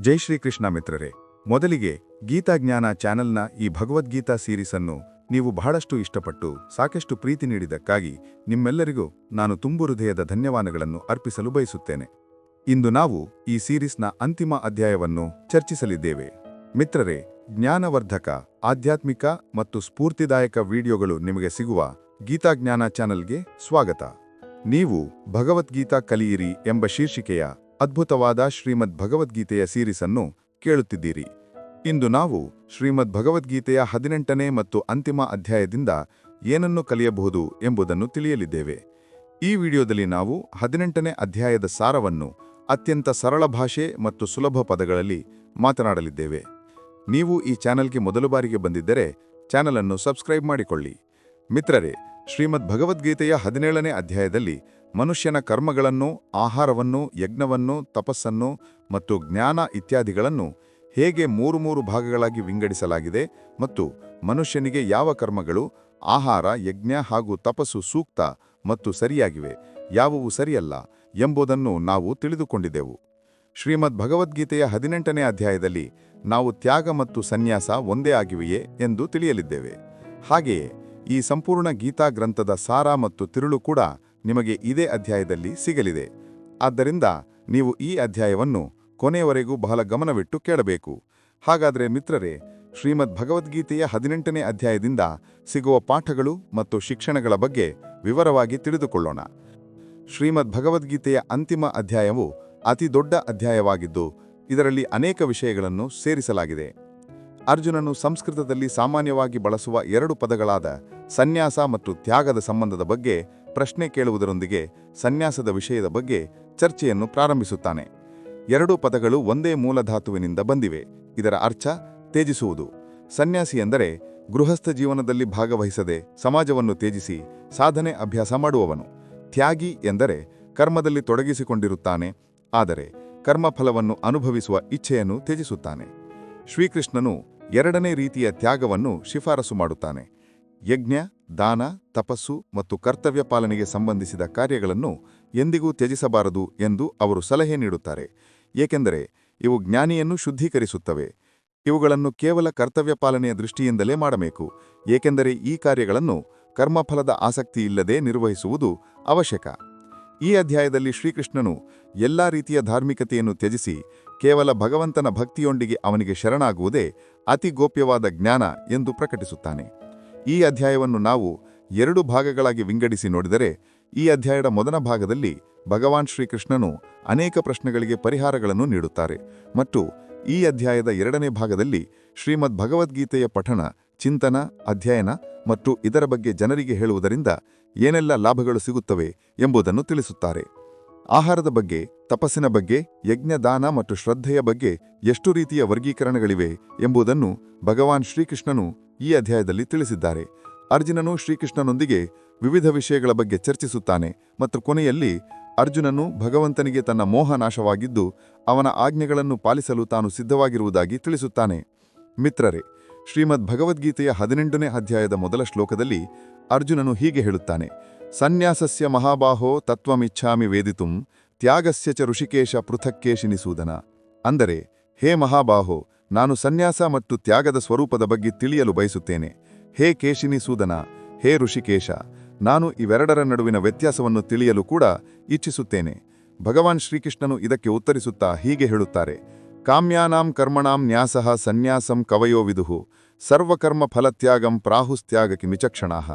ಜೈ ಶ್ರೀಕೃಷ್ಣ ಮಿತ್ರರೇ, ಮೊದಲಿಗೆ ಗೀತಾಜ್ಞಾನ ಚಾನೆಲ್ನ ಈ ಭಗವದ್ಗೀತಾ ಸೀರೀಸ್ ಅನ್ನು ನೀವು ಬಹಳಷ್ಟು ಇಷ್ಟಪಟ್ಟು ಸಾಕಷ್ಟು ಪ್ರೀತಿ ನೀಡಿದ್ದಕ್ಕಾಗಿ ನಿಮ್ಮೆಲ್ಲರಿಗೂ ನಾನು ತುಂಬು ಹೃದಯದ ಧನ್ಯವಾದಗಳನ್ನು ಅರ್ಪಿಸಲು ಬಯಸುತ್ತೇನೆ. ಇಂದು ನಾವು ಈ ಸೀರೀಸ್ನ ಅಂತಿಮ ಅಧ್ಯಾಯವನ್ನು ಚರ್ಚಿಸಲಿದ್ದೇವೆ. ಮಿತ್ರರೇ, ಜ್ಞಾನವರ್ಧಕ, ಆಧ್ಯಾತ್ಮಿಕ ಮತ್ತು ಸ್ಫೂರ್ತಿದಾಯಕ ವಿಡಿಯೋಗಳು ನಿಮಗೆ ಸಿಗುವ ಗೀತಾಜ್ಞಾನ ಚಾನೆಲ್ಗೆ ಸ್ವಾಗತ. ನೀವು ಭಗವದ್ಗೀತಾ ಕಲಿಯಿರಿ ಎಂಬ ಶೀರ್ಷಿಕೆಯ ಅದ್ಭುತವಾದ ಶ್ರೀಮದ್ ಭಗವದ್ಗೀತೆಯ ಸೀರೀಸ್ ಅನ್ನು ಕೇಳುತ್ತಿದ್ದೀರಿ. ಇಂದು ನಾವು ಶ್ರೀಮದ್ ಭಗವದ್ಗೀತೆಯ ಹದಿನೆಂಟನೇ ಮತ್ತು ಅಂತಿಮ ಅಧ್ಯಾಯದಿಂದ ಏನನ್ನು ಕಲಿಯಬಹುದು ಎಂಬುದನ್ನು ತಿಳಿಯಲಿದ್ದೇವೆ. ಈ ವಿಡಿಯೋದಲ್ಲಿ ನಾವು ಹದಿನೆಂಟನೇ ಅಧ್ಯಾಯದ ಸಾರವನ್ನು ಅತ್ಯಂತ ಸರಳ ಭಾಷೆ ಮತ್ತು ಸುಲಭ ಪದಗಳಲ್ಲಿ ಮಾತನಾಡಲಿದ್ದೇವೆ. ನೀವು ಈ ಚಾನೆಲ್ಗೆ ಮೊದಲು ಬಾರಿಗೆ ಬಂದಿದ್ದರೆ ಚಾನೆಲ್ ಅನ್ನು ಸಬ್ಸ್ಕ್ರೈಬ್ ಮಾಡಿಕೊಳ್ಳಿ. ಮಿತ್ರರೇ, ಶ್ರೀಮದ್ ಭಗವದ್ಗೀತೆಯ ಹದಿನೇಳನೇ ಅಧ್ಯಾಯದಲ್ಲಿ ಮನುಷ್ಯನ ಕರ್ಮಗಳನ್ನು, ಆಹಾರವನ್ನು, ಯಜ್ಞವನ್ನು, ತಪಸ್ಸನ್ನು ಮತ್ತು ಜ್ಞಾನ ಇತ್ಯಾದಿಗಳನ್ನು ಹೇಗೆ ಮೂರು ಮೂರು ಭಾಗಗಳಾಗಿ ವಿಂಗಡಿಸಲಾಗಿದೆ ಮತ್ತು ಮನುಷ್ಯನಿಗೆ ಯಾವ ಕರ್ಮಗಳು, ಆಹಾರ, ಯಜ್ಞ ಹಾಗೂ ತಪಸ್ಸು ಸೂಕ್ತ ಮತ್ತು ಸರಿಯಾಗಿವೆ, ಯಾವುವು ಸರಿಯಲ್ಲ ಎಂಬುದನ್ನು ನಾವು ತಿಳಿದುಕೊಂಡಿದ್ದೆವು ಶ್ರೀಮದ್ ಭಗವದ್ಗೀತೆಯ ಹದಿನೆಂಟನೇ ಅಧ್ಯಾಯದಲ್ಲಿ ನಾವು ತ್ಯಾಗ ಮತ್ತು ಸನ್ಯಾಸ ಒಂದೇ ಆಗಿವೆಯೇ ಎಂದು ತಿಳಿಯಲಿದ್ದೇವೆ. ಹಾಗೆಯೇ ಈ ಸಂಪೂರ್ಣ ಗೀತಾ ಗ್ರಂಥದ ಸಾರ ಮತ್ತು ತಿರುಳು ಕೂಡ ನಿಮಗೆ ಇದೇ ಅಧ್ಯಾಯದಲ್ಲಿ ಸಿಗಲಿದೆ. ಆದ್ದರಿಂದ ನೀವು ಈ ಅಧ್ಯಾಯವನ್ನು ಕೊನೆಯವರೆಗೂ ಬಹಳ ಗಮನವಿಟ್ಟು ಕೇಳಬೇಕು. ಹಾಗಾದರೆ ಮಿತ್ರರೇ, ಶ್ರೀಮದ್ ಭಗವದ್ಗೀತೆಯ ಹದಿನೆಂಟನೇ ಅಧ್ಯಾಯದಿಂದ ಸಿಗುವ ಪಾಠಗಳು ಮತ್ತು ಶಿಕ್ಷಣಗಳ ಬಗ್ಗೆ ವಿವರವಾಗಿ ತಿಳಿದುಕೊಳ್ಳೋಣ. ಶ್ರೀಮದ್ ಭಗವದ್ಗೀತೆಯ ಅಂತಿಮ ಅಧ್ಯಾಯವು ಅತಿ ದೊಡ್ಡ ಅಧ್ಯಾಯವಾಗಿದ್ದು, ಇದರಲ್ಲಿ ಅನೇಕ ವಿಷಯಗಳನ್ನು ಸೇರಿಸಲಾಗಿದೆ. ಅರ್ಜುನನು ಸಂಸ್ಕೃತದಲ್ಲಿ ಸಾಮಾನ್ಯವಾಗಿ ಬಳಸುವ ಎರಡು ಪದಗಳಾದ ಸನ್ಯಾಸ ಮತ್ತು ತ್ಯಾಗದ ಸಂಬಂಧದ ಬಗ್ಗೆ ಪ್ರಶ್ನೆ ಕೇಳುವುದರೊಂದಿಗೆ ಸನ್ಯಾಸದ ವಿಷಯದ ಬಗ್ಗೆ ಚರ್ಚೆಯನ್ನು ಪ್ರಾರಂಭಿಸುತ್ತಾನೆ. ಎರಡೂ ಪದಗಳು ಒಂದೇ ಮೂಲಧಾತುವಿನಿಂದ ಬಂದಿವೆ. ಇದರ ಅರ್ಥ ತೇಜಿಸುವುದು ಸನ್ಯಾಸಿ ಎಂದರೆ ಗೃಹಸ್ಥ ಜೀವನದಲ್ಲಿ ಭಾಗವಹಿಸದೆ ಸಮಾಜವನ್ನು ತ್ಯಜಿಸಿ ಸಾಧನೆ ಅಭ್ಯಾಸ ಮಾಡುವವನು. ತ್ಯಾಗಿ ಎಂದರೆ ಕರ್ಮದಲ್ಲಿ ತೊಡಗಿಸಿಕೊಂಡಿರುತ್ತಾನೆ, ಆದರೆ ಕರ್ಮಫಲವನ್ನು ಅನುಭವಿಸುವ ಇಚ್ಛೆಯನ್ನು ತ್ಯಜಿಸುತ್ತಾನೆ. ಶ್ರೀಕೃಷ್ಣನು ಎರಡನೇ ರೀತಿಯ ತ್ಯಾಗವನ್ನು ಶಿಫಾರಸು ಮಾಡುತ್ತಾನೆ. ಯಜ್ಞ, ದಾನ, ತಪಸ್ಸು ಮತ್ತು ಕರ್ತವ್ಯ ಪಾಲನೆಗೆ ಸಂಬಂಧಿಸಿದ ಕಾರ್ಯಗಳನ್ನು ಎಂದಿಗೂ ತ್ಯಜಿಸಬಾರದು ಎಂದು ಅವರು ಸಲಹೆ ನೀಡುತ್ತಾರೆ. ಏಕೆಂದರೆ, ಇವು ಜ್ಞಾನಿಯನ್ನು ಶುದ್ಧೀಕರಿಸುತ್ತವೆ. ಇವುಗಳನ್ನು ಕೇವಲ ಕರ್ತವ್ಯ ಪಾಲನೆಯ ದೃಷ್ಟಿಯಿಂದಲೇ ಮಾಡಬೇಕು. ಏಕೆಂದರೆ, ಈ ಕಾರ್ಯಗಳನ್ನು ಕರ್ಮಫಲದ ಆಸಕ್ತಿಯಿಲ್ಲದೆ ನಿರ್ವಹಿಸುವುದು ಅವಶ್ಯಕ. ಈ ಅಧ್ಯಾಯದಲ್ಲಿ ಶ್ರೀಕೃಷ್ಣನು ಎಲ್ಲಾ ರೀತಿಯ ಧಾರ್ಮಿಕತೆಯನ್ನು ತ್ಯಜಿಸಿ, ಕೇವಲ ಭಗವಂತನ ಭಕ್ತಿಯೊಂದಿಗೆ ಅವನಿಗೆ ಶರಣಾಗುವುದೇ ಅತಿ ಗೋಪ್ಯವಾದ ಜ್ಞಾನ ಎಂದು ಪ್ರಕಟಿಸುತ್ತಾನೆ. ಈ ಅಧ್ಯಾಯವನ್ನು ನಾವು ಎರಡು ಭಾಗಗಳಾಗಿ ವಿಂಗಡಿಸಿ ನೋಡಿದರೆ, ಈ ಅಧ್ಯಾಯದ ಮೊದಲ ಭಾಗದಲ್ಲಿ ಭಗವಾನ್ ಶ್ರೀಕೃಷ್ಣನು ಅನೇಕ ಪ್ರಶ್ನೆಗಳಿಗೆ ಪರಿಹಾರಗಳನ್ನು ನೀಡುತ್ತಾರೆ ಮತ್ತು ಈ ಅಧ್ಯಾಯದ ಎರಡನೇ ಭಾಗದಲ್ಲಿ ಶ್ರೀಮದ್ ಭಗವದ್ಗೀತೆಯ ಪಠಣ, ಚಿಂತನ, ಅಧ್ಯಯನ ಮತ್ತು ಇದರ ಬಗ್ಗೆ ಜನರಿಗೆ ಹೇಳುವುದರಿಂದ ಏನೆಲ್ಲ ಲಾಭಗಳು ಸಿಗುತ್ತವೆ ಎಂಬುದನ್ನು ತಿಳಿಸುತ್ತಾರೆ. ಆಹಾರದ ಬಗ್ಗೆ, ತಪಸ್ಸಿನ ಬಗ್ಗೆ, ಯಜ್ಞದಾನ ಮತ್ತು ಶ್ರದ್ಧೆಯ ಬಗ್ಗೆ ಎಷ್ಟು ರೀತಿಯ ವರ್ಗೀಕರಣಗಳಿವೆ ಎಂಬುದನ್ನು ಭಗವಾನ್ ಶ್ರೀಕೃಷ್ಣನು ಈ ಅಧ್ಯಾಯದಲ್ಲಿ ತಿಳಿಸಿದ್ದಾರೆ. ಅರ್ಜುನನು ಶ್ರೀಕೃಷ್ಣನೊಂದಿಗೆ ವಿವಿಧ ವಿಷಯಗಳ ಬಗ್ಗೆ ಚರ್ಚಿಸುತ್ತಾನೆ ಮತ್ತು ಕೊನೆಯಲ್ಲಿ ಅರ್ಜುನನು ಭಗವಂತನಿಗೆ ತನ್ನ ಮೋಹ ನಾಶವಾಗಿದ್ದು ಅವನ ಆಜ್ಞೆಗಳನ್ನು ಪಾಲಿಸಲು ತಾನು ಸಿದ್ಧವಾಗಿರುವುದಾಗಿ ತಿಳಿಸುತ್ತಾನೆ. ಮಿತ್ರರೇ, ಶ್ರೀಮದ್ ಭಗವದ್ಗೀತೆಯ ಹದಿನೆಂಟನೇ ಅಧ್ಯಾಯದ ಮೊದಲ ಶ್ಲೋಕದಲ್ಲಿ ಅರ್ಜುನನು ಹೀಗೆ ಹೇಳುತ್ತಾನೆ. ಸನ್ಯಾಸಸ್ಯ ಮಹಾಬಾಹೋ ತತ್ವಮಿಚ್ಛಾಮಿ ವೇದಿತುಂ, ತ್ಯಾಗಸ್ಯ ಚ ಋಷಿಕೇಶ ಪೃಥಕ್ಕೇಶಿನಿಸೂದನ ಅಂದರೆ, ಹೇ ಮಹಾಬಾಹೋ ನಾನು ಸನ್ಯಾಸ ಮತ್ತು ತ್ಯಾಗದ ಸ್ವರೂಪದ ಬಗ್ಗೆ ತಿಳಿಯಲು ಬಯಸುತ್ತೇನೆ. ಹೇ ಕೇಶಿನಿಸೂದನ ಹೇ ಋಷಿಕೇಶ, ನಾನು ಇವೆರಡರ ನಡುವಿನ ವ್ಯತ್ಯಾಸವನ್ನು ತಿಳಿಯಲು ಕೂಡ ಇಚ್ಛಿಸುತ್ತೇನೆ. ಭಗವಾನ್ ಶ್ರೀಕೃಷ್ಣನು ಇದಕ್ಕೆ ಉತ್ತರಿಸುತ್ತಾ ಹೀಗೆ ಹೇಳುತ್ತಾರೆ. ಕಾಮ್ಯಾನಾಂ ಕರ್ಮಣಾಂ ನ್ಯಾಸಃ ಸನ್ಯಾಸಂ ಕವಯೋ ವಿದುಹು ಸರ್ವಕರ್ಮ ಫಲತ್ಯಾಗಂ ಪ್ರಾಹುಸ್ತ್ಯಾಗಕ್ಕೆ ವಿಚಕ್ಷಣಾಹ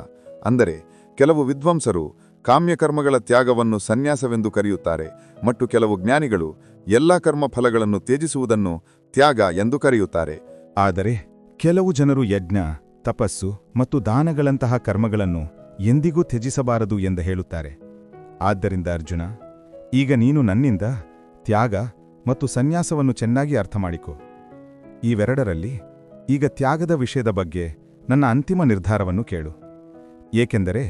ಅಂದರೆ, ಕೆಲವು ವಿದ್ವಾಂಸರು ಕಾಮ್ಯಕರ್ಮಗಳ ತ್ಯಾಗವನ್ನು ಸನ್ಯಾಸವೆಂದು ಕರೆಯುತ್ತಾರೆ, ಮತ್ತು ಕೆಲವು ಜ್ಞಾನಿಗಳು ಎಲ್ಲ ಕರ್ಮ ಫಲಗಳನ್ನು ತ್ಯಜಿಸುವುದನ್ನು ತ್ಯಾಗ ಎಂದು ಕರೆಯುತ್ತಾರೆ. ಆದರೆ ಕೆಲವು ಜನರು ಯಜ್ಞ, ತಪಸ್ಸು ಮತ್ತು ದಾನಗಳಂತಹ ಕರ್ಮಗಳನ್ನು ಎಂದಿಗೂ ತ್ಯಜಿಸಬಾರದು ಎಂದು ಹೇಳುತ್ತಾರೆ. ಆದ್ದರಿಂದ ಅರ್ಜುನ, ಈಗ ನೀನು ನನ್ನಿಂದ ತ್ಯಾಗ ಮತ್ತು ಸನ್ಯಾಸವನ್ನು ಚೆನ್ನಾಗಿ ಅರ್ಥಮಾಡಿಕೊ. ಇವೆರಡರಲ್ಲಿ ಈಗ ತ್ಯಾಗದ ವಿಷಯದ ಬಗ್ಗೆ ನನ್ನ ಅಂತಿಮ ನಿರ್ಧಾರವನ್ನು ಕೇಳು. ಏಕೆಂದರೆ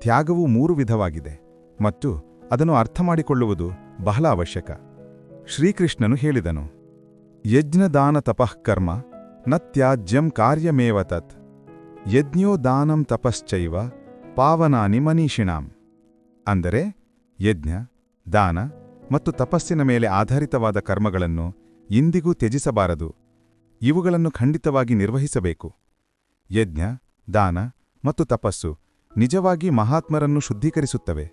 ತ್ಯಾಗವು ಮೂರು ವಿಧವಾಗಿದೆ ಮತ್ತು ಅದನ್ನು ಅರ್ಥಮಾಡಿಕೊಳ್ಳುವುದು ಬಹಳ ಅವಶ್ಯಕ. ಶ್ರೀಕೃಷ್ಣನು ಹೇಳಿದನು ಯಜ್ಞದಾನ ತಪಃ ಕರ್ಮ, ನ ತ್ಯಾಜ್ಯಂ ಕಾರ್ಯಮೇವ ತತ್. ಯಜ್ಞೋ ದಾನಂ ತಪಶ್ಚೈವ, ಪಾವನಾನಿ ಮನೀಷಿಣಾಂ. ಅಂದರೆ, ಯಜ್ಞ, ದಾನ ಮತ್ತು ತಪಸ್ಸಿನ ಮೇಲೆ ಆಧಾರಿತವಾದ ಕರ್ಮಗಳನ್ನು ಇಂದಿಗೂ ತ್ಯಜಿಸಬಾರದು. ಇವುಗಳನ್ನು ಖಂಡಿತವಾಗಿ ನಿರ್ವಹಿಸಬೇಕು. ಯಜ್ಞ, ದಾನ ಮತ್ತು ತಪಸ್ಸು ನಿಜವಾಗಿ ಮಹಾತ್ಮರನ್ನು ಶುದ್ಧೀಕರಿಸುತ್ತವೆ.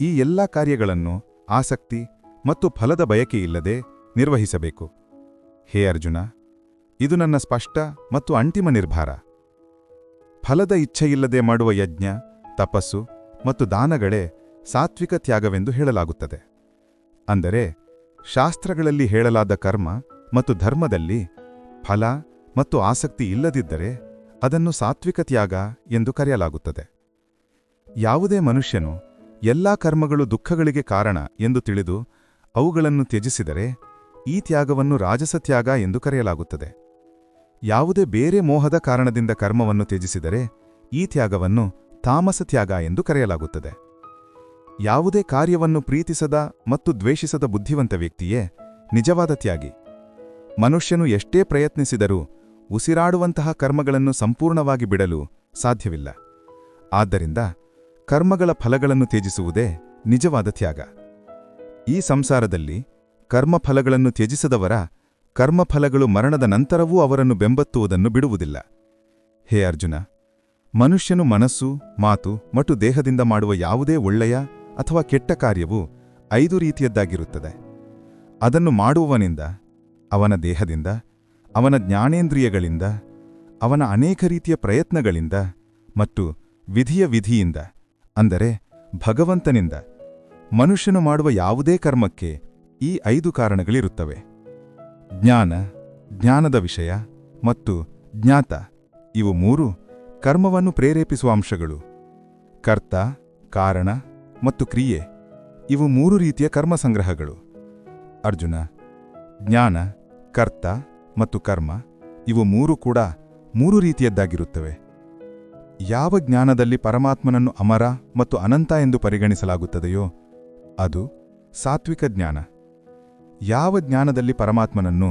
ಈ ಎಲ್ಲ ಕಾರ್ಯಗಳನ್ನು ಆಸಕ್ತಿ ಮತ್ತು ಫಲದ ಬಯಕೆಯಿಲ್ಲದೆ ನಿರ್ವಹಿಸಬೇಕು. ಹೇ ಅರ್ಜುನ, ಇದು ನನ್ನ ಸ್ಪಷ್ಟ ಮತ್ತು ಅಂತಿಮ ನಿರ್ಧಾರ. ಫಲದ ಇಚ್ಛೆಯಿಲ್ಲದೆ ಮಾಡುವ ಯಜ್ಞ, ತಪಸ್ಸು ಮತ್ತು ದಾನಗಳೇ ಸಾತ್ವಿಕ ತ್ಯಾಗವೆಂದು ಹೇಳಲಾಗುತ್ತದೆ. ಅಂದರೆ ಶಾಸ್ತ್ರಗಳಲ್ಲಿ ಹೇಳಲಾದ ಕರ್ಮ ಮತ್ತು ಧರ್ಮದಲ್ಲಿ ಫಲ ಮತ್ತು ಆಸಕ್ತಿ ಇಲ್ಲದಿದ್ದರೆ ಅದನ್ನು ಸಾತ್ವಿಕ ತ್ಯಾಗ ಎಂದು ಕರೆಯಲಾಗುತ್ತದೆ. ಯಾವುದೇ ಮನುಷ್ಯನು ಎಲ್ಲಾ ಕರ್ಮಗಳು ದುಃಖಗಳಿಗೆ ಕಾರಣ ಎಂದು ತಿಳಿದು ಅವುಗಳನ್ನು ತ್ಯಜಿಸಿದರೆ ಈ ತ್ಯಾಗವನ್ನು ರಾಜಸ ತ್ಯಾಗ ಎಂದು ಕರೆಯಲಾಗುತ್ತದೆ. ಯಾವುದೇ ಬೇರೆ ಮೋಹದ ಕಾರಣದಿಂದ ಕರ್ಮವನ್ನು ತ್ಯಜಿಸಿದರೆ ಈ ತ್ಯಾಗವನ್ನು ತಾಮಸ ತ್ಯಾಗ ಎಂದು ಕರೆಯಲಾಗುತ್ತದೆ. ಯಾವುದೇ ಕಾರ್ಯವನ್ನು ಪ್ರೀತಿಸದ ಮತ್ತು ದ್ವೇಷಿಸದ ಬುದ್ಧಿವಂತ ವ್ಯಕ್ತಿಯೇ ನಿಜವಾದ ತ್ಯಾಗಿ. ಮನುಷ್ಯನು ಎಷ್ಟೇ ಪ್ರಯತ್ನಿಸಿದರೂ ಉಸಿರಾಡುವಂತಹ ಕರ್ಮಗಳನ್ನು ಸಂಪೂರ್ಣವಾಗಿ ಬಿಡಲು ಸಾಧ್ಯವಿಲ್ಲ. ಆದ್ದರಿಂದ ಕರ್ಮಗಳ ಫಲಗಳನ್ನು ತ್ಯಜಿಸುವುದೇ ನಿಜವಾದ ತ್ಯಾಗ. ಈ ಸಂಸಾರದಲ್ಲಿ ಕರ್ಮಫಲಗಳನ್ನು ತ್ಯಜಿಸದವರ ಕರ್ಮಫಲಗಳು ಮರಣದ ನಂತರವೂ ಅವರನ್ನು ಬೆಂಬತ್ತುವುದನ್ನು ಬಿಡುವುದಿಲ್ಲ. ಹೇ ಅರ್ಜುನ, ಮನುಷ್ಯನು ಮನಸ್ಸು, ಮಾತು ಮತ್ತು ದೇಹದಿಂದ ಮಾಡುವ ಯಾವುದೇ ಒಳ್ಳೆಯ ಅಥವಾ ಕೆಟ್ಟ ಕಾರ್ಯವು ಐದು ರೀತಿಯದ್ದಾಗಿರುತ್ತದೆ. ಅದನ್ನು ಮಾಡುವವನಿಂದ, ಅವನ ದೇಹದಿಂದ, ಅವನ ಜ್ಞಾನೇಂದ್ರಿಯಗಳಿಂದ, ಅವನ ಅನೇಕ ರೀತಿಯ ಪ್ರಯತ್ನಗಳಿಂದ ಮತ್ತು ವಿಧಿಯ ವಿಧಿಯಿಂದ, ಅಂದರೆ ಭಗವಂತನಿಂದ, ಮನುಷ್ಯನು ಮಾಡುವ ಯಾವುದೇ ಕರ್ಮಕ್ಕೆ ಈ ಐದು ಕಾರಣಗಳಿರುತ್ತವೆ. ಜ್ಞಾನ, ಜ್ಞಾನದ ವಿಷಯ ಮತ್ತು ಜ್ಞಾತ. ಇವು ಮೂರು ಕರ್ಮವನ್ನು ಪ್ರೇರೇಪಿಸುವ ಅಂಶಗಳು. ಕರ್ತ, ಕಾರಣ ಮತ್ತು ಕ್ರಿಯೆ. ಇವು ಮೂರು ರೀತಿಯ ಕರ್ಮ ಸಂಗ್ರಹಗಳು. ಅರ್ಜುನ, ಜ್ಞಾನ, ಕರ್ತ ಮತ್ತು ಕರ್ಮ ಇವು ಮೂರು ಕೂಡ ಮೂರು ರೀತಿಯದ್ದಾಗಿರುತ್ತವೆ. ಯಾವ ಜ್ಞಾನದಲ್ಲಿ ಪರಮಾತ್ಮನನ್ನು ಅಮರ ಮತ್ತು ಅನಂತ ಎಂದು ಪರಿಗಣಿಸಲಾಗುತ್ತದೆಯೋ ಅದು ಸಾತ್ವಿಕ ಜ್ಞಾನ. ಯಾವ ಜ್ಞಾನದಲ್ಲಿ ಪರಮಾತ್ಮನನ್ನು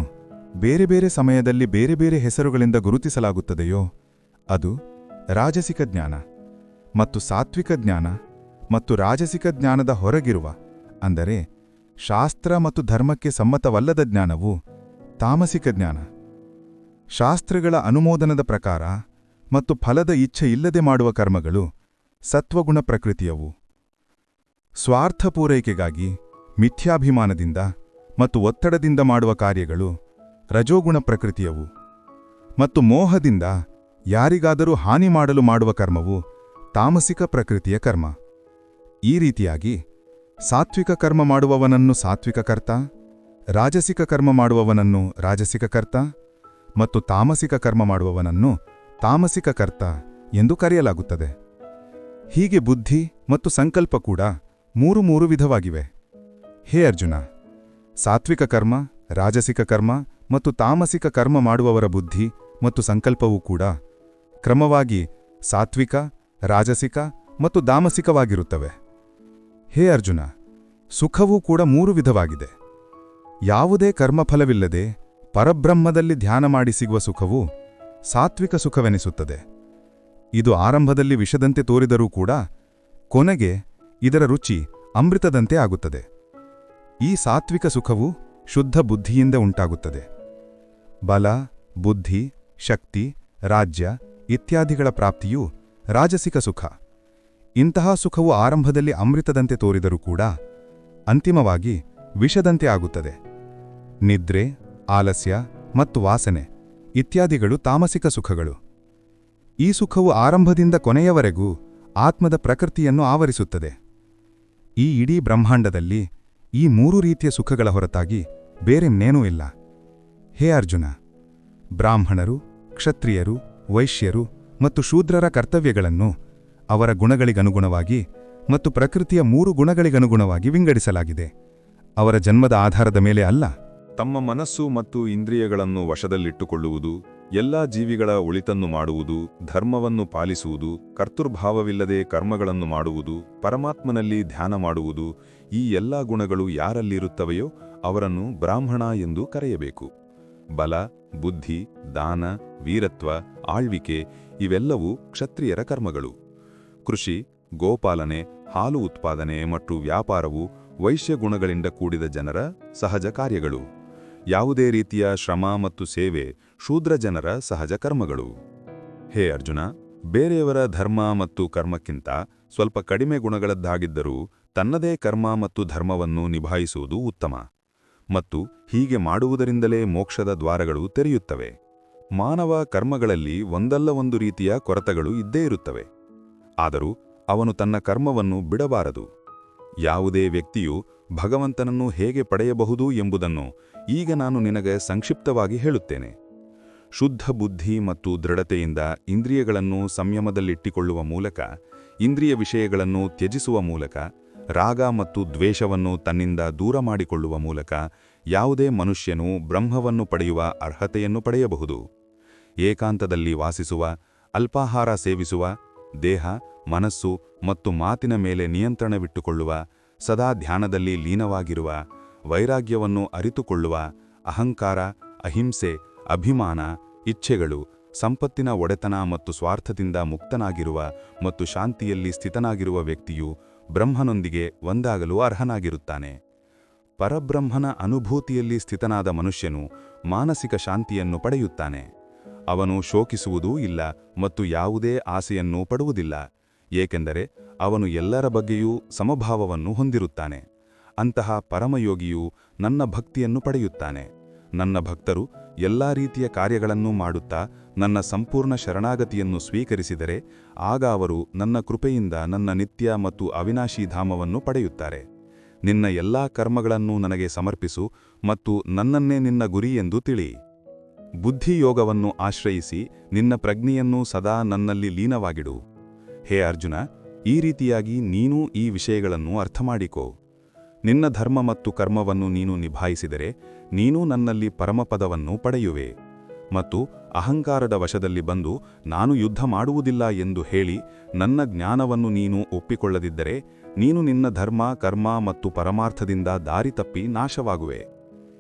ಬೇರೆ ಬೇರೆ ಸಮಯದಲ್ಲಿ ಬೇರೆ ಬೇರೆ ಹೆಸರುಗಳಿಂದ ಗುರುತಿಸಲಾಗುತ್ತದೆಯೋ, ಅದು ರಾಜಸಿಕ ಜ್ಞಾನ ಮತ್ತು ಸಾತ್ವಿಕ ಜ್ಞಾನ ಮತ್ತು ರಾಜಸಿಕ ಜ್ಞಾನದ ಹೊರಗಿರುವ, ಅಂದರೆ ಶಾಸ್ತ್ರ ಮತ್ತು ಧರ್ಮಕ್ಕೆ ಸಮ್ಮತವಲ್ಲದ ಜ್ಞಾನವು ತಾಮಸಿಕ ಜ್ಞಾನ. ಶಾಸ್ತ್ರಗಳ ಅನುಮೋದನದ ಪ್ರಕಾರ ಮತ್ತು ಫಲದ ಇಚ್ಛೆ ಇಲ್ಲದೆ ಮಾಡುವ ಕರ್ಮಗಳು ಸತ್ವಗುಣ ಪ್ರಕೃತಿಯವು. ಸ್ವಾರ್ಥ ಪೂರೈಕೆಗಾಗಿ ಮಿಥ್ಯಾಭಿಮಾನದಿಂದ ಮತ್ತು ಒತ್ತಡದಿಂದ ಮಾಡುವ ಕಾರ್ಯಗಳು ರಜೋಗುಣ ಪ್ರಕೃತಿಯವು. ಮತ್ತು ಮೋಹದಿಂದ ಯಾರಿಗಾದರೂ ಹಾನಿ ಮಾಡಲು ಮಾಡುವ ಕರ್ಮವು ತಾಮಸಿಕ ಪ್ರಕೃತಿಯ ಕರ್ಮ. ಈ ರೀತಿಯಾಗಿ ಸಾತ್ವಿಕ ಕರ್ಮ ಮಾಡುವವನನ್ನು ಸಾತ್ವಿಕ ಕರ್ತ, ರಾಜಸಿಕ ಕರ್ಮ ಮಾಡುವವನನ್ನು ರಾಜಸಿಕ ಕರ್ತ ಮತ್ತು ತಾಮಸಿಕ ಕರ್ಮ ಮಾಡುವವನನ್ನು ತಾಮಸಿಕ ಕರ್ತ ಎಂದು ಕರೆಯಲಾಗುತ್ತದೆ. ಹೀಗೆ ಬುದ್ಧಿ ಮತ್ತು ಸಂಕಲ್ಪ ಕೂಡ ಮೂರು ಮೂರು ವಿಧವಾಗಿವೆ. ಹೇ ಅರ್ಜುನ! ಸಾತ್ವಿಕ ಕರ್ಮ, ರಾಜಸಿಕ ಕರ್ಮ ಮತ್ತು ತಾಮಸಿಕ ಕರ್ಮ ಮಾಡುವವರ ಬುದ್ಧಿ ಮತ್ತು ಸಂಕಲ್ಪವೂ ಕೂಡ ಕ್ರಮವಾಗಿ ಸಾತ್ವಿಕ, ರಾಜಸಿಕ ಮತ್ತು ದಾಮಸಿಕವಾಗಿರುತ್ತವೆ. ಹೇ ಅರ್ಜುನ, ಸುಖವೂ ಕೂಡ ಮೂರು ವಿಧವಾಗಿದೆ. ಯಾವುದೇ ಕರ್ಮಫಲವಿಲ್ಲದೆ ಪರಬ್ರಹ್ಮದಲ್ಲಿ ಧ್ಯಾನ ಮಾಡಿ ಸಿಗುವ ಸುಖವು ಸಾತ್ವಿಕ ಸುಖವೆನಿಸುತ್ತದೆ. ಇದು ಆರಂಭದಲ್ಲಿ ವಿಷದಂತೆ ತೋರಿದರೂ ಕೂಡ ಕೊನೆಗೆ ಇದರ ರುಚಿ ಅಮೃತದಂತೆ ಆಗುತ್ತದೆ. ಈ ಸಾತ್ವಿಕ ಸುಖವು ಶುದ್ಧ ಬುದ್ಧಿಯಿಂದ ಉಂಟಾಗುತ್ತದೆ. ಬಲ, ಬುದ್ಧಿ, ಶಕ್ತಿ, ರಾಜ್ಯ ಇತ್ಯಾದಿಗಳ ಪ್ರಾಪ್ತಿಯು ರಾಜಸಿಕ ಸುಖ. ಇಂತಹ ಸುಖವು ಆರಂಭದಲ್ಲಿ ಅಮೃತದಂತೆ ತೋರಿದರೂ ಕೂಡ ಅಂತಿಮವಾಗಿ ವಿಷದಂತೆ ಆಗುತ್ತದೆ. ನಿದ್ರೆ, ಆಲಸ್ಯ ಮತ್ತು ವಾಸನೆ ಇತ್ಯಾದಿಗಳು ತಾಮಸಿಕ ಸುಖಗಳು. ಈ ಸುಖವು ಆರಂಭದಿಂದ ಕೊನೆಯವರೆಗೂ ಆತ್ಮದ ಪ್ರಕೃತಿಯನ್ನು ಆವರಿಸುತ್ತದೆ. ಈ ಇಡೀ ಬ್ರಹ್ಮಾಂಡದಲ್ಲಿ ಈ ಮೂರು ರೀತಿಯ ಸುಖಗಳ ಹೊರತಾಗಿ ಬೇರೆನ್ನೇನೂ ಇಲ್ಲ. ಹೇ ಅರ್ಜುನ, ಬ್ರಾಹ್ಮಣರು, ಕ್ಷತ್ರಿಯರು, ವೈಶ್ಯರು ಮತ್ತು ಶೂದ್ರರ ಕರ್ತವ್ಯಗಳನ್ನು ಅವರ ಗುಣಗಳಿಗನುಗುಣವಾಗಿ ಮತ್ತು ಪ್ರಕೃತಿಯ ಮೂರು ಗುಣಗಳಿಗನುಗುಣವಾಗಿ ವಿಂಗಡಿಸಲಾಗಿದೆ. ಅವರ ಜನ್ಮದ ಆಧಾರದ ಮೇಲೆ ಅಲ್ಲ. ತಮ್ಮ ಮನಸ್ಸು ಮತ್ತು ಇಂದ್ರಿಯಗಳನ್ನು ವಶದಲ್ಲಿಟ್ಟುಕೊಳ್ಳುವುದು ಎಲ್ಲಾ ಜೀವಿಗಳ ಒಳಿತನ್ನು ಮಾಡುವುದು, ಧರ್ಮವನ್ನು ಪಾಲಿಸುವುದು, ಕರ್ತೃಭಾವವಿಲ್ಲದೆ ಕರ್ಮಗಳನ್ನು ಮಾಡುವುದು, ಪರಮಾತ್ಮನಲ್ಲಿ ಧ್ಯಾನ ಮಾಡುವುದು, ಈ ಎಲ್ಲಾ ಗುಣಗಳು ಯಾರಲ್ಲಿರುತ್ತವೆಯೋ ಅವರನ್ನು ಬ್ರಾಹ್ಮಣ ಎಂದು ಕರೆಯಬೇಕು. ಬಲ, ಬುದ್ಧಿ, ದಾನ, ವೀರತ್ವ, ಆಳ್ವಿಕೆ ಇವೆಲ್ಲವೂ ಕ್ಷತ್ರಿಯರ ಕರ್ಮಗಳು. ಕೃಷಿ, ಗೋಪಾಲನೆ, ಹಾಲು ಉತ್ಪಾದನೆ ಮತ್ತು ವ್ಯಾಪಾರವು ವೈಶ್ಯ ಗುಣಗಳಿಂದ ಕೂಡಿದ ಜನರ ಸಹಜ ಕಾರ್ಯಗಳು. ಯಾವುದೇ ರೀತಿಯ ಶ್ರಮ ಮತ್ತು ಸೇವೆ ಶೂದ್ರ ಜನರ ಸಹಜ ಕರ್ಮಗಳು. ಹೇ ಅರ್ಜುನ, ಬೇರೆಯವರ ಧರ್ಮ ಮತ್ತು ಕರ್ಮಕ್ಕಿಂತ ಸ್ವಲ್ಪ ಕಡಿಮೆ ಗುಣಗಳದ್ದಾಗಿದ್ದರೂ ತನ್ನದೇ ಕರ್ಮ ಮತ್ತು ಧರ್ಮವನ್ನು ನಿಭಾಯಿಸುವುದು ಉತ್ತಮ. ಮತ್ತು ಹೀಗೆ ಮಾಡುವುದರಿಂದಲೇ ಮೋಕ್ಷದ ದ್ವಾರಗಳು ತೆರೆಯುತ್ತವೆ. ಮಾನವ ಕರ್ಮಗಳಲ್ಲಿ ಒಂದಲ್ಲ ಒಂದು ರೀತಿಯ ಕೊರತೆಗಳು ಇದ್ದೇ ಇರುತ್ತವೆ. ಆದರೂ ಅವನು ತನ್ನ ಕರ್ಮವನ್ನು ಬಿಡಬಾರದು. ಯಾವುದೇ ವ್ಯಕ್ತಿಯು ಭಗವಂತನನ್ನು ಹೇಗೆ ಪಡೆಯಬಹುದು ಎಂಬುದನ್ನು ಈಗ ನಾನು ನಿನಗೆ ಸಂಕ್ಷಿಪ್ತವಾಗಿ ಹೇಳುತ್ತೇನೆ. ಶುದ್ಧ ಬುದ್ಧಿ ಮತ್ತು ದೃಢತೆಯಿಂದ ಇಂದ್ರಿಯಗಳನ್ನು ಸಂಯಮದಲ್ಲಿಟ್ಟಿಕೊಳ್ಳುವ ಮೂಲಕ, ಇಂದ್ರಿಯ ವಿಷಯಗಳನ್ನು ತ್ಯಜಿಸುವ ಮೂಲಕ, ರಾಗ ಮತ್ತು ದ್ವೇಷವನ್ನು ತನ್ನಿಂದ ದೂರ ಮಾಡಿಕೊಳ್ಳುವ ಮೂಲಕ ಯಾವುದೇ ಮನುಷ್ಯನು ಬ್ರಹ್ಮವನ್ನು ಪಡೆಯುವ ಅರ್ಹತೆಯನ್ನು ಪಡೆಯಬಹುದು. ಏಕಾಂತದಲ್ಲಿ ವಾಸಿಸುವ, ಅಲ್ಪಾಹಾರ ಸೇವಿಸುವ, ದೇಹ, ಮನಸ್ಸು ಮತ್ತು ಮಾತಿನ ಮೇಲೆ ನಿಯಂತ್ರಣವಿಟ್ಟುಕೊಳ್ಳುವ, ಸದಾ ಧ್ಯಾನದಲ್ಲಿ ಲೀನವಾಗಿರುವ ವೈರಾಗ್ಯವನ್ನು ಅರಿತುಕೊಳ್ಳುವ ಅಹಂಕಾರ, ಅಹಿಂಸೆ, ಅಭಿಮಾನ, ಇಚ್ಛೆಗಳು, ಸಂಪತ್ತಿನ ಒಡೆತನ ಮತ್ತು ಸ್ವಾರ್ಥದಿಂದ ಮುಕ್ತನಾಗಿರುವ ಮತ್ತು ಶಾಂತಿಯಲ್ಲಿ ಸ್ಥಿತನಾಗಿರುವ ವ್ಯಕ್ತಿಯು ಬ್ರಹ್ಮನೊಂದಿಗೆ ಒಂದಾಗಲು ಅರ್ಹನಾಗಿರುತ್ತಾನೆ. ಪರಬ್ರಹ್ಮನ ಅನುಭೂತಿಯಲ್ಲಿ ಸ್ಥಿತನಾದ ಮನುಷ್ಯನು ಮಾನಸಿಕ ಶಾಂತಿಯನ್ನು ಪಡೆಯುತ್ತಾನೆ. ಅವನು ಶೋಕಿಸುವುದೂ ಇಲ್ಲ ಮತ್ತು ಯಾವುದೇ ಆಸೆಯನ್ನು ಪಡುವುದಿಲ್ಲ, ಏಕೆಂದರೆ ಅವನು ಎಲ್ಲರ ಬಗ್ಗೆಯೂ ಸಮಭಾವವನ್ನು ಹೊಂದಿರುತ್ತಾನೆ. ಅಂತಹ ಪರಮಯೋಗಿಯು ನನ್ನ ಭಕ್ತಿಯನ್ನು ಪಡೆಯುತ್ತಾನೆ. ನನ್ನ ಭಕ್ತರು ಎಲ್ಲಾ ರೀತಿಯ ಕಾರ್ಯಗಳನ್ನೂ ಮಾಡುತ್ತಾ ನನ್ನ ಸಂಪೂರ್ಣ ಶರಣಾಗತಿಯನ್ನು ಸ್ವೀಕರಿಸಿದರೆ ಆಗ ಅವರು ನನ್ನ ಕೃಪೆಯಿಂದ ನನ್ನ ನಿತ್ಯ ಮತ್ತು ಅವಿನಾಶಿ ಧಾಮವನ್ನು ಪಡೆಯುತ್ತಾರೆ. ನಿನ್ನ ಎಲ್ಲಾ ಕರ್ಮಗಳನ್ನು ನನಗೆ ಸಮರ್ಪಿಸು ಮತ್ತು ನನ್ನನ್ನೇ ನಿನ್ನ ಗುರಿ ಎಂದು ತಿಳಿ. ಬುದ್ಧಿಯೋಗವನ್ನು ಆಶ್ರಯಿಸಿ ನಿನ್ನ ಪ್ರಜ್ಞೆಯನ್ನು ಸದಾ ನನ್ನಲ್ಲಿ ಲೀನವಾಗಿಡು. ಹೇ ಅರ್ಜುನ, ಈ ರೀತಿಯಾಗಿ ನೀನೂ ಈ ವಿಷಯಗಳನ್ನು ಅರ್ಥಮಾಡಿಕೋ. ನಿನ್ನ ಧರ್ಮ ಮತ್ತು ಕರ್ಮವನ್ನು ನೀನು ನಿಭಾಯಿಸಿದರೆ ನೀನೂ ನನ್ನಲ್ಲಿ ಪರಮಪದವನ್ನು ಪಡೆಯುವೆ. ಮತ್ತು ಅಹಂಕಾರದ ವಶದಲ್ಲಿ ಬಂದು ನಾನು ಯುದ್ಧ ಮಾಡುವುದಿಲ್ಲ ಎಂದು ಹೇಳಿ ನನ್ನ ಜ್ಞಾನವನ್ನು ನೀನು ಒಪ್ಪಿಕೊಳ್ಳದಿದ್ದರೆ ನೀನು ನಿನ್ನ ಧರ್ಮ, ಕರ್ಮ ಮತ್ತು ಪರಮಾರ್ಥದಿಂದ ದಾರಿ ತಪ್ಪಿ ನಾಶವಾಗುವೆ.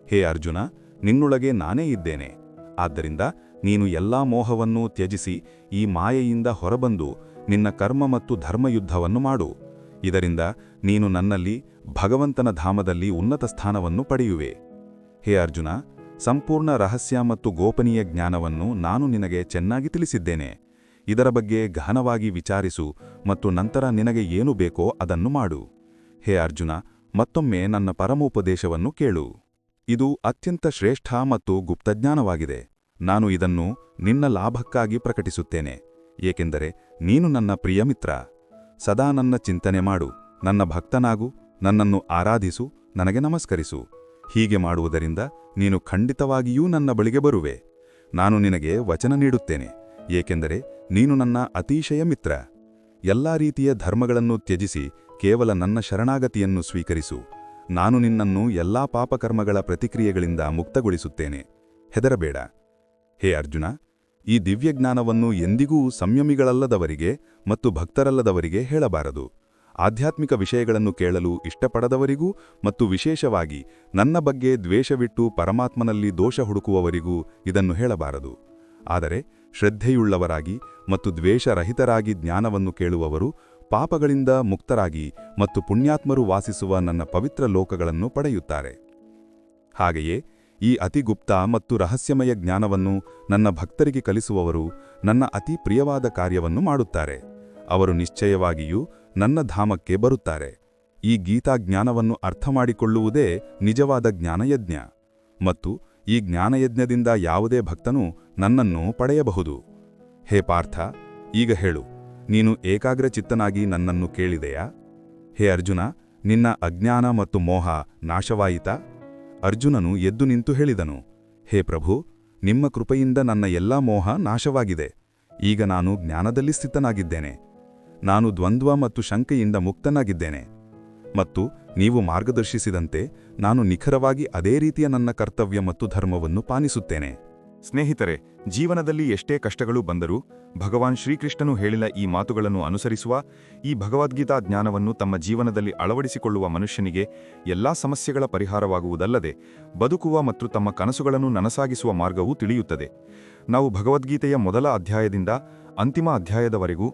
ಹೇ ಅರ್ಜುನ, ನಿನ್ನೊಳಗೆ ನಾನೇ ಇದ್ದೇನೆ. ಆದ್ದರಿಂದ ನೀನು ಎಲ್ಲಾ ಮೋಹವನ್ನು ತ್ಯಜಿಸಿ ಈ ಮಾಯೆಯಿಂದ ಹೊರಬಂದು ನಿನ್ನ ಕರ್ಮ ಮತ್ತು ಧರ್ಮಯುದ್ಧವನ್ನು ಮಾಡು. ಇದರಿಂದ ನೀನು ನನ್ನಲ್ಲಿ ಭಗವಂತನ ಧಾಮದಲ್ಲಿ ಉನ್ನತ ಸ್ಥಾನವನ್ನು ಪಡೆಯುವೆ. ಹೇ ಅರ್ಜುನ, ಸಂಪೂರ್ಣ ರಹಸ್ಯ ಮತ್ತು ಗೋಪನೀಯ ಜ್ಞಾನವನ್ನು ನಾನು ನಿನಗೆ ಚೆನ್ನಾಗಿ ತಿಳಿಸಿದ್ದೇನೆ. ಇದರ ಬಗ್ಗೆ ಗಹನವಾಗಿ ವಿಚಾರಿಸು ಮತ್ತು ನಂತರ ನಿನಗೆ ಏನು ಬೇಕೋ ಅದನ್ನು ಮಾಡು. ಹೇ ಅರ್ಜುನ, ಮತ್ತೊಮ್ಮೆ ನನ್ನ ಪರಮೋಪದೇಶವನ್ನು ಕೇಳು. ಇದು ಅತ್ಯಂತ ಶ್ರೇಷ್ಠ ಮತ್ತು ಗುಪ್ತಜ್ಞಾನವಾಗಿದೆ ನಾನು ಇದನ್ನು ನಿನ್ನ ಲಾಭಕ್ಕಾಗಿ ಪ್ರಕಟಿಸುತ್ತೇನೆ. ಏಕೆಂದರೆ ನೀನು ನನ್ನ ಪ್ರಿಯ ಮಿತ್ರ ಸದಾ ನನ್ನ ಚಿಂತನೆ ಮಾಡು. ನನ್ನ ಭಕ್ತನಾಗು. ನನ್ನನ್ನು ಆರಾಧಿಸು, ನನಗೆ ನಮಸ್ಕರಿಸು. ಹೀಗೆ ಮಾಡುವುದರಿಂದ ನೀನು ಖಂಡಿತವಾಗಿಯೂ ನನ್ನ ಬಳಿಗೆ ಬರುವೆ. ನಾನು ನಿನಗೆ ವಚನ ನೀಡುತ್ತೇನೆ, ಏಕೆಂದರೆ ನೀನು ನನ್ನ ಅತಿಶಯ ಮಿತ್ರ. ಎಲ್ಲಾ ರೀತಿಯ ಧರ್ಮಗಳನ್ನು ತ್ಯಜಿಸಿ ಕೇವಲ ನನ್ನ ಶರಣಾಗತಿಯನ್ನು ಸ್ವೀಕರಿಸು. ನಾನು ನಿನ್ನನ್ನು ಎಲ್ಲಾ ಪಾಪಕರ್ಮಗಳ ಪ್ರತಿಕ್ರಿಯೆಗಳಿಂದ ಮುಕ್ತಗೊಳಿಸುತ್ತೇನೆ. ಹೆದರಬೇಡ. ಹೇ ಅರ್ಜುನ, ಈ ದಿವ್ಯಜ್ಞಾನವನ್ನು ಎಂದಿಗೂ ಸಂಯಮಿಗಳಲ್ಲದವರಿಗೆ ಮತ್ತು ಭಕ್ತರಲ್ಲದವರಿಗೆ ಹೇಳಬಾರದು. ಆಧ್ಯಾತ್ಮಿಕ ವಿಷಯಗಳನ್ನು ಕೇಳಲು ಇಷ್ಟಪಡದವರಿಗೂ ಮತ್ತು ವಿಶೇಷವಾಗಿ ನನ್ನ ಬಗ್ಗೆ ದ್ವೇಷವಿಟ್ಟು ಪರಮಾತ್ಮನಲ್ಲಿ ದೋಷ ಹುಡುಕುವವರಿಗೂ ಇದನ್ನು ಹೇಳಬಾರದು. ಆದರೆ ಶ್ರದ್ಧೆಯುಳ್ಳವರಾಗಿ ಮತ್ತು ದ್ವೇಷರಹಿತರಾಗಿ ಜ್ಞಾನವನ್ನು ಕೇಳುವವರು ಪಾಪಗಳಿಂದ ಮುಕ್ತರಾಗಿ ಮತ್ತು ಪುಣ್ಯಾತ್ಮರು ವಾಸಿಸುವ ನನ್ನ ಪವಿತ್ರ ಲೋಕಗಳನ್ನು ಪಡೆಯುತ್ತಾರೆ. ಹಾಗೆಯೇ ಈ ಅತಿಗುಪ್ತ ಮತ್ತು ರಹಸ್ಯಮಯ ಜ್ಞಾನವನ್ನು ನನ್ನ ಭಕ್ತರಿಗೆ ಕಲಿಸುವವರು ನನ್ನ ಅತಿ ಪ್ರಿಯವಾದ ಕಾರ್ಯವನ್ನು ಮಾಡುತ್ತಾರೆ. ಅವರು ನಿಶ್ಚಯವಾಗಿಯೂ ನನ್ನ ಧಾಮಕ್ಕೆ ಬರುತ್ತಾರೆ. ಈ ಗೀತಾಜ್ಞಾನವನ್ನು ಅರ್ಥಮಾಡಿಕೊಳ್ಳುವುದೇ ನಿಜವಾದ ಜ್ಞಾನಯಜ್ಞ. ಮತ್ತು ಈ ಜ್ಞಾನಯಜ್ಞದಿಂದ ಯಾವುದೇ ಭಕ್ತನು ನನ್ನನ್ನು ಪಡೆಯಬಹುದು. ಹೇ ಪಾರ್ಥ, ಈಗ ಹೇಳು, ನೀನು ಏಕಾಗ್ರ ಚಿತ್ತನಾಗಿ ನನ್ನನ್ನು ಕೇಳಿದೆಯಾ? ಹೇ ಅರ್ಜುನ, ನಿನ್ನ ಅಜ್ಞಾನ ಮತ್ತು ಮೋಹ ನಾಶವಾಯಿತ? ಅರ್ಜುನನು ಎದ್ದು ನಿಂತು ಹೇಳಿದನು, ಹೇ ಪ್ರಭು, ನಿಮ್ಮ ಕೃಪೆಯಿಂದ ನನ್ನ ಎಲ್ಲಾ ಮೋಹ ನಾಶವಾಗಿದೆ. ಈಗ ನಾನು ಜ್ಞಾನದಲ್ಲಿ ಸ್ಥಿತನಾಗಿದ್ದೇನೆ. ನಾನು ದ್ವಂದ್ವ ಮತ್ತು ಶಂಕೆಯಿಂದ ಮುಕ್ತನಾಗಿದ್ದೇನೆ. ಮತ್ತು ನೀವು ಮಾರ್ಗದರ್ಶಿಸಿದಂತೆ ನಾನು ನಿಖರವಾಗಿ ಅದೇ ರೀತಿಯ ನನ್ನ ಕರ್ತವ್ಯ ಮತ್ತು ಧರ್ಮವನ್ನು ಪಾಲಿಸುತ್ತೇನೆ. ಸ್ನೇಹಿತರೆ, ಜೀವನದಲ್ಲಿ ಎಷ್ಟೇ ಕಷ್ಟಗಳು ಬಂದರೂ ಭಗವಾನ್ ಶ್ರೀಕೃಷ್ಣನು ಹೇಳಿದ ಈ ಮಾತುಗಳನ್ನು ಅನುಸರಿಸುವ, ಈ ಭಗವದ್ಗೀತಾ ಜ್ಞಾನವನ್ನು ತಮ್ಮ ಜೀವನದಲ್ಲಿ ಅಳವಡಿಸಿಕೊಳ್ಳುವ ಮನುಷ್ಯನಿಗೆ ಎಲ್ಲಾ ಸಮಸ್ಯೆಗಳ ಪರಿಹಾರವಾಗುವುದಲ್ಲದೆ, ಬದುಕುವ ಮತ್ತು ತಮ್ಮ ಕನಸುಗಳನ್ನು ನನಸಾಗಿಸುವ ಮಾರ್ಗವೂ ತಿಳಿಯುತ್ತದೆ. ನಾವು ಭಗವದ್ಗೀತೆಯ ಮೊದಲ ಅಧ್ಯಾಯದಿಂದ ಅಂತಿಮ ಅಧ್ಯಾಯದವರೆಗೂ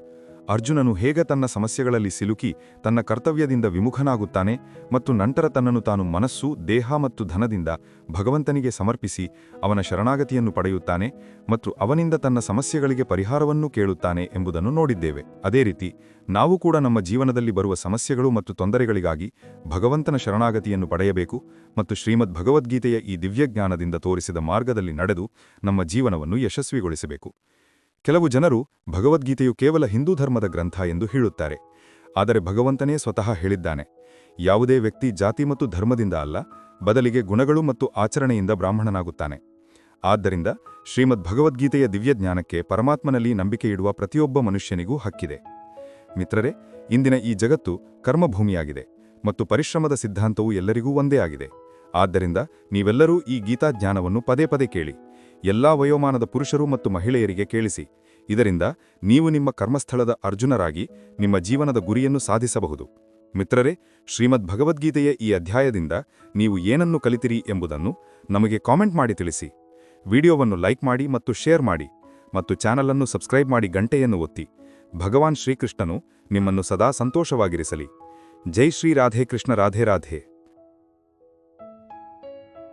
ಅರ್ಜುನನು ಹೇಗೆ ತನ್ನ ಸಮಸ್ಯೆಗಳಲ್ಲಿ ಸಿಲುಕಿ ತನ್ನ ಕರ್ತವ್ಯದಿಂದ ವಿಮುಖನಾಗುತ್ತಾನೆ ಮತ್ತು ನಂತರ ತನ್ನನ್ನು ತಾನು ಮನಸ್ಸು, ದೇಹ ಮತ್ತು ಧನದಿಂದ ಭಗವಂತನಿಗೆ ಸಮರ್ಪಿಸಿ ಅವನ ಶರಣಾಗತಿಯನ್ನು ಪಡೆಯುತ್ತಾನೆ ಮತ್ತು ಅವನಿಂದ ತನ್ನ ಸಮಸ್ಯೆಗಳಿಗೆ ಪರಿಹಾರವನ್ನೂ ಕೇಳುತ್ತಾನೆ ಎಂಬುದನ್ನು ನೋಡಿದ್ದೇವೆ. ಅದೇ ರೀತಿ ನಾವು ಕೂಡ ನಮ್ಮ ಜೀವನದಲ್ಲಿ ಬರುವ ಸಮಸ್ಯೆಗಳು ಮತ್ತು ತೊಂದರೆಗಳಿಗಾಗಿ ಭಗವಂತನ ಶರಣಾಗತಿಯನ್ನು ಪಡೆಯಬೇಕು ಮತ್ತು ಶ್ರೀಮದ್ ಭಗವದ್ಗೀತೆಯ ಈ ದಿವ್ಯಜ್ಞಾನದಿಂದ ತೋರಿಸಿದ ಮಾರ್ಗದಲ್ಲಿ ನಡೆದು ನಮ್ಮ ಜೀವನವನ್ನು ಯಶಸ್ವಿಗೊಳಿಸಬೇಕು. ಕೆಲವು ಜನರು ಭಗವದ್ಗೀತೆಯು ಕೇವಲ ಹಿಂದೂ ಧರ್ಮದ ಗ್ರಂಥ ಎಂದು ಹೇಳುತ್ತಾರೆ. ಆದರೆ ಭಗವಂತನೇ ಸ್ವತಃ ಹೇಳಿದ್ದಾನೆ. ಯಾವುದೇ ವ್ಯಕ್ತಿ ಜಾತಿ ಮತ್ತು ಧರ್ಮದಿಂದ ಅಲ್ಲ, ಬದಲಿಗೆ ಗುಣಗಳು ಮತ್ತು ಆಚರಣೆಯಿಂದ ಬ್ರಾಹ್ಮಣನಾಗುತ್ತಾನೆ. ಆದ್ದರಿಂದ ಶ್ರೀಮದ್ ಭಗವದ್ಗೀತೆಯ ದಿವ್ಯಜ್ಞಾನಕ್ಕೆ ಪರಮಾತ್ಮನಲ್ಲಿ ನಂಬಿಕೆಯಿಡುವ ಪ್ರತಿಯೊಬ್ಬ ಮನುಷ್ಯನಿಗೂ ಹಕ್ಕಿದೆ. ಮಿತ್ರರೇ, ಇಂದಿನ ಈ ಜಗತ್ತು ಕರ್ಮಭೂಮಿಯಾಗಿದೆ ಮತ್ತು ಪರಿಶ್ರಮದ ಸಿದ್ಧಾಂತವು ಎಲ್ಲರಿಗೂ ಒಂದೇ ಆಗಿದೆ. ಆದ್ದರಿಂದ ನೀವೆಲ್ಲರೂ ಈ ಗೀತಾಜ್ಞಾನವನ್ನು ಪದೇ ಪದೇ ಕೇಳಿ. ಎಲ್ಲಾ ವಯೋಮಾನದ ಪುರುಷರು ಮತ್ತು ಮಹಿಳೆಯರಿಗೆ ಕೇಳಿಸಿ. ಇದರಿಂದ ನೀವು ನಿಮ್ಮ ಕರ್ಮಸ್ಥಳದ ಅರ್ಜುನರಾಗಿ ನಿಮ್ಮ ಜೀವನದ ಗುರಿಯನ್ನು ಸಾಧಿಸಬಹುದು. ಮಿತ್ರರೇ, ಶ್ರೀಮದ್ ಭಗವದ್ಗೀತೆಯ ಈ ಅಧ್ಯಾಯದಿಂದ ನೀವು ಏನನ್ನು ಕಲಿತಿರಿ ಎಂಬುದನ್ನು ನಮಗೆ ಕಾಮೆಂಟ್ ಮಾಡಿ ತಿಳಿಸಿ. ವಿಡಿಯೋವನ್ನು ಲೈಕ್ ಮಾಡಿ ಮತ್ತು ಶೇರ್ ಮಾಡಿ ಮತ್ತು ಚಾನಲನ್ನು ಸಬ್ಸ್ಕ್ರೈಬ್ ಮಾಡಿ ಗಂಟೆಯನ್ನು ಒತ್ತಿ. ಭಗವಾನ್ ಶ್ರೀಕೃಷ್ಣನು ನಿಮ್ಮನ್ನು ಸದಾ ಸಂತೋಷವಾಗಿರಿಸಲಿ. ಜೈ ಶ್ರೀ ರಾಧೇ ಕೃಷ್ಣ ರಾಧೇ ರಾಧೇ.